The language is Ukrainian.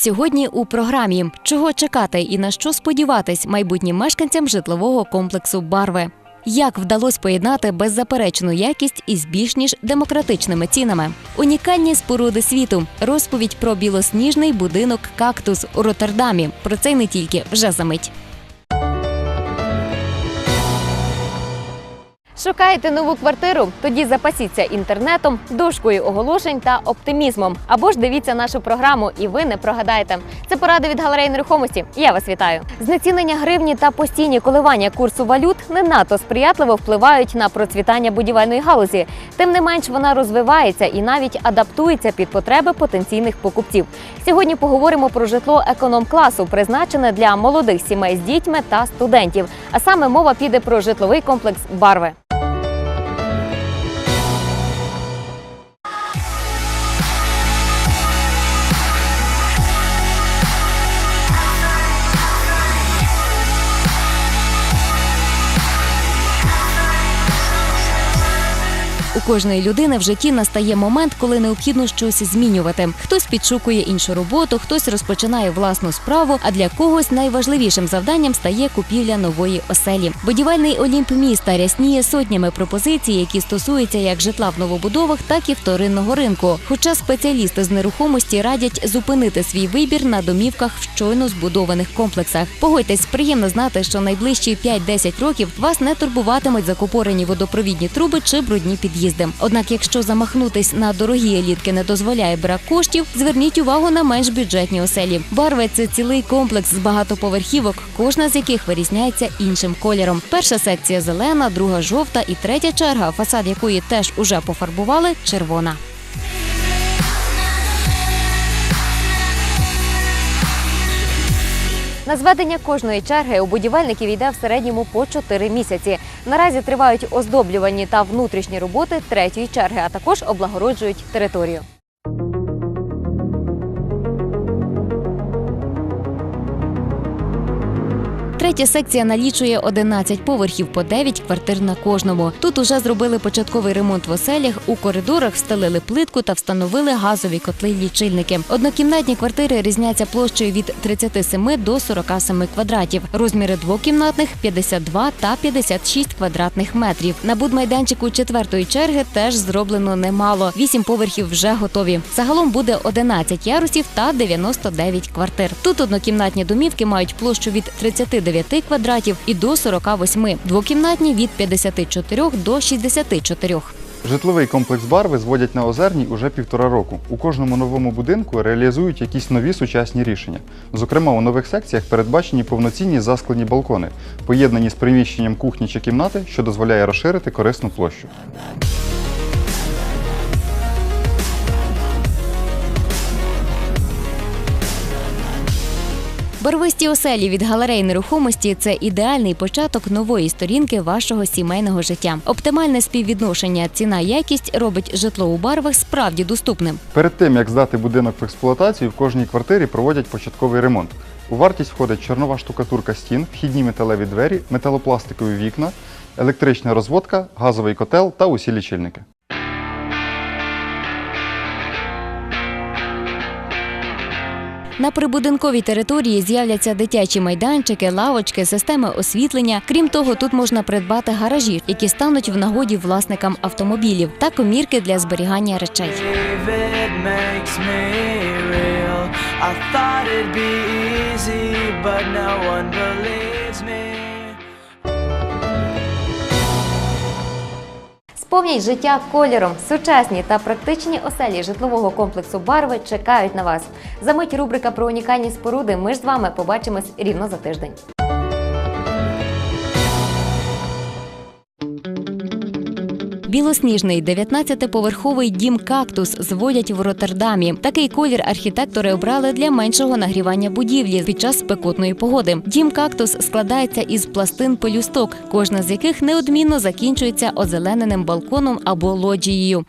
Сьогодні у програмі чого чекати і на що сподіватись майбутнім мешканцям житлового комплексу Барви. Як вдалося поєднати беззаперечну якість із більш ніж демократичними цінами? Унікальні споруди світу. Розповідь про білосніжний будинок кактус у Роттердамі. Про це й не тільки вже за мить. Шукаєте нову квартиру? Тоді запасіться інтернетом, дошкою оголошень та оптимізмом. Або ж дивіться нашу програму, і ви не прогадаєте. Це поради від галереї нерухомості. Я вас вітаю. Знецінення гривні та постійні коливання курсу валют не надто сприятливо впливають на процвітання будівельної галузі. Тим не менш, вона розвивається і навіть адаптується під потреби потенційних покупців. Сьогодні поговоримо про житло економ-класу, призначене для молодих сімей з дітьми та студентів. А саме мова піде про житловий комплекс Барви. У кожної людини в житті настає момент, коли необхідно щось змінювати. Хтось підшукує іншу роботу, хтось розпочинає власну справу. А для когось найважливішим завданням стає купівля нової оселі. Будівельний олімп міста рясніє сотнями пропозицій, які стосуються як житла в новобудовах, так і вторинного ринку. Хоча спеціалісти з нерухомості радять зупинити свій вибір на домівках в щойно збудованих комплексах. Погодьтесь, приємно знати, що найближчі 5-10 років вас не турбуватимуть закупорені водопровідні труби чи брудні під'їзди. Однак, якщо замахнутись на дорогі елітки не дозволяє брак коштів, зверніть увагу на менш бюджетні оселі. Барви це цілий комплекс з багатоповерхівок, кожна з яких вирізняється іншим кольором. Перша секція зелена, друга жовта і третя черга, фасад якої теж уже пофарбували, червона. На зведення кожної черги у будівельників йде в середньому по 4 місяці. Наразі тривають оздоблювані та внутрішні роботи третьої черги, а також облагороджують територію. Третя секція налічує 11 поверхів по 9 квартир на кожному. Тут уже зробили початковий ремонт в оселях. У коридорах встелили плитку та встановили газові котли лічильники. Однокімнатні квартири різняться площею від 37 до 47 квадратів. Розміри двокімнатних 52 та 56 квадратних метрів. На будмайданчику четвертої черги теж зроблено немало. Вісім поверхів вже готові. Загалом буде 11 ярусів та 99 квартир. Тут однокімнатні домівки мають площу від 39 квадратів і до 48, двокімнатні від 54 до 64. Житловий комплекс Барви зводять на Озерній уже півтора року. У кожному новому будинку реалізують якісь нові сучасні рішення. Зокрема, у нових секціях передбачені повноцінні засклені балкони, поєднані з приміщенням кухні чи кімнати, що дозволяє розширити корисну площу. Барвисті оселі від галерей нерухомості це ідеальний початок нової сторінки вашого сімейного життя. Оптимальне співвідношення ціна-якість робить житло у барвах справді доступним. Перед тим, як здати будинок в експлуатацію, в кожній квартирі проводять початковий ремонт. У вартість входить чорнова штукатурка стін, вхідні металеві двері, металопластикові вікна, електрична розводка, газовий котел та усі лічильники. На прибудинковій території з'являться дитячі майданчики, лавочки, системи освітлення. Крім того, тут можна придбати гаражі, які стануть в нагоді власникам автомобілів, та комірки для зберігання речей. I thought it'd be easy, but no one believes me. Сповнять життя кольором. Сучасні та практичні оселі житлового комплексу Барви чекають на вас. За мить рубрика про унікальні споруди. Ми ж з вами побачимось рівно за тиждень. Білосніжний 19-поверховий дім кактус зводять в Роттердамі. Такий колір архітектори обрали для меншого нагрівання будівлі під час спекотної погоди. Дім кактус складається із пластин пелюсток, кожна з яких неодмінно закінчується озелененим балконом або лоджією.